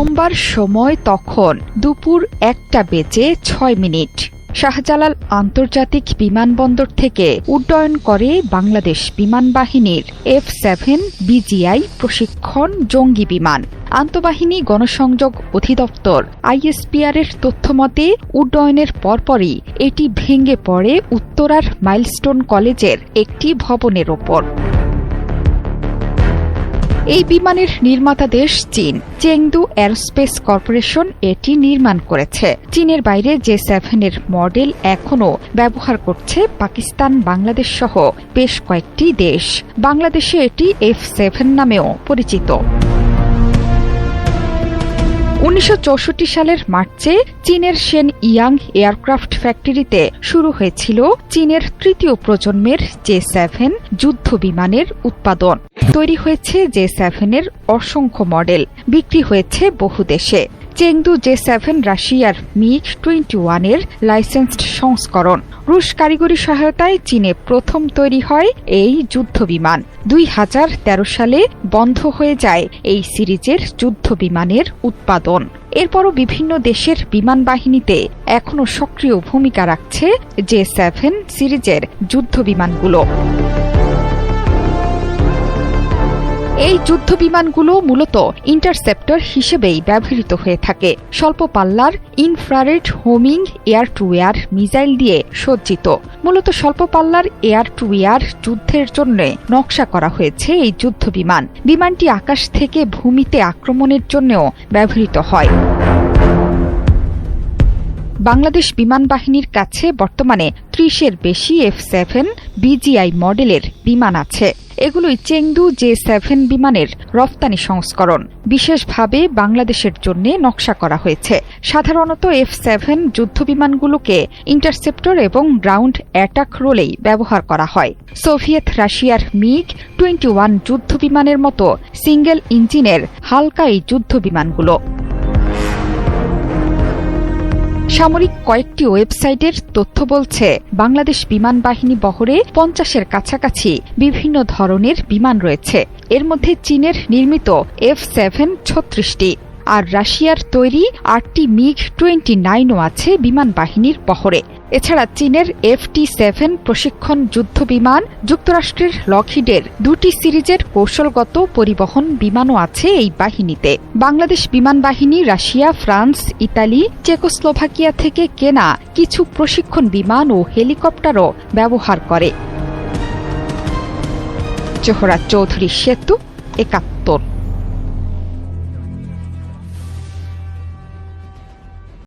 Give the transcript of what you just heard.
সোমবার সময় তখন দুপুর একটা বেজে ছয় মিনিট। শাহজালাল আন্তর্জাতিক বিমানবন্দর থেকে উড্ডয়ন করে বাংলাদেশ বিমান বাহিনীর এফ সেভেন বিজিআই প্রশিক্ষণ জঙ্গি বিমান। আন্তঃবাহিনী গণসংযোগ অধিদপ্তর আইএসপিআর এর তথ্যমতে উড্ডয়নের পরপরই এটি ভেঙে পড়ে উত্তরার মাইলস্টোন কলেজের একটি ভবনের ওপর। এই বিমানের নির্মাতা দেশ চীন। চেংদু এয়ারস্পেস কর্পোরেশন এটি নির্মাণ করেছে। চীনের বাইরে জে সেভেনের মডেল এখনও ব্যবহার করছে পাকিস্তান, বাংলাদেশ সহ বেশ কয়েকটি দেশ। বাংলাদেশে এটি এফ সেভেন নামেও পরিচিত। উনিশশো চৌষট্টি সালের মার্চে চীনের সেন ইয়াং এয়ারক্রাফট ফ্যাক্টরিতে শুরু হয়েছিল চীনের তৃতীয় প্রজন্মের জে সেভেন যুদ্ধ বিমানের উৎপাদন। তৈরি হয়েছে জে সেভেনের অসংখ্য মডেল, বিক্রি হয়েছে বহু দেশে। চেংদু জে সেভেন রাশিয়ার মিগ টোয়েন্টি ওয়ানের লাইসেন্সড সংস্করণ। রুশ কারিগরি সহায়তায় চীনে প্রথম তৈরি হয় এই যুদ্ধ বিমান দুই হাজার তেরো সালে বন্ধ হয়ে যায় এই সিরিজের যুদ্ধ বিমানের উৎপাদন। এরপরও বিভিন্ন দেশের বিমান বাহিনীতে এখনও সক্রিয় ভূমিকা রাখছে জে সেভেন সিরিজের যুদ্ধ যুদ্ধ বিমানগুলো মূলত ইন্টারসেপ্টর হিসেবেই ব্যবহৃত হয়ে থাকে। স্বল্প পাল্লার, infrared homing air to air missile দিয়ে সজ্জিত। মূলত স্বল্প পাল্লার এয়ার টু এয়ার যুদ্ধের জন্য নকশা করা হয়েছে এই যুদ্ধ বিমান বিমানটি আকাশ থেকে ভূমিতে আক্রমণের জন্যও ব্যবহৃত হয়। বাংলাদেশ বিমান বাহিনীর কাছে বর্তমানে ত্রিশের বেশি এফ সেভেন বিজিআই মডেলের বিমান আছে। এগুলোই চেংদু জে সেভেন বিমানের রফতানি সংস্করণ। বিশেষভাবে বাংলাদেশের জন্য নকশা করা হয়েছে। সাধারণত এফ সেভেন যুদ্ধ বিমানগুলোকে ইন্টারসেপ্টর এবং গ্রাউন্ড অ্যাটাক রোলেই ব্যবহার করা হয়। সোভিয়েত রাশিয়ার মিগ টোয়েন্টি ওয়ান যুদ্ধ বিমানের মতো সিঙ্গেল ইঞ্জিনের হালকা এই যুদ্ধ সামরিক কয়েকটি ওয়েবসাইটের তথ্য বলছে, বাংলাদেশ বিমান বাহিনী বহরে পঞ্চাশের কাছাকাছি বিভিন্ন ধরনের বিমান রয়েছে। এর মধ্যে চীনের নির্মিত এফ সেভেন ছত্রিশটি আর রাশিয়ার তৈরি আটটি মিগ টোয়েন্টি নাইনও আছে বিমান বাহিনীর বহরে। এছাড়া চীনের এফটি সেভেন প্রশিক্ষণ যুদ্ধ বিমান যুক্তরাষ্ট্রের লকহিডের দুটি সিরিজের কৌশলগত পরিবহন বিমানও আছে এই বাহিনীতে। বাংলাদেশ বিমান বাহিনী, রাশিয়া, ফ্রান্স, ইতালি, চেকোস্লোভাকিয়া থেকে কেনা কিছু প্রশিক্ষণ বিমান ও হেলিকপ্টারও ব্যবহার করে। জোহরা চৌধুরী সেতু একাত্তর।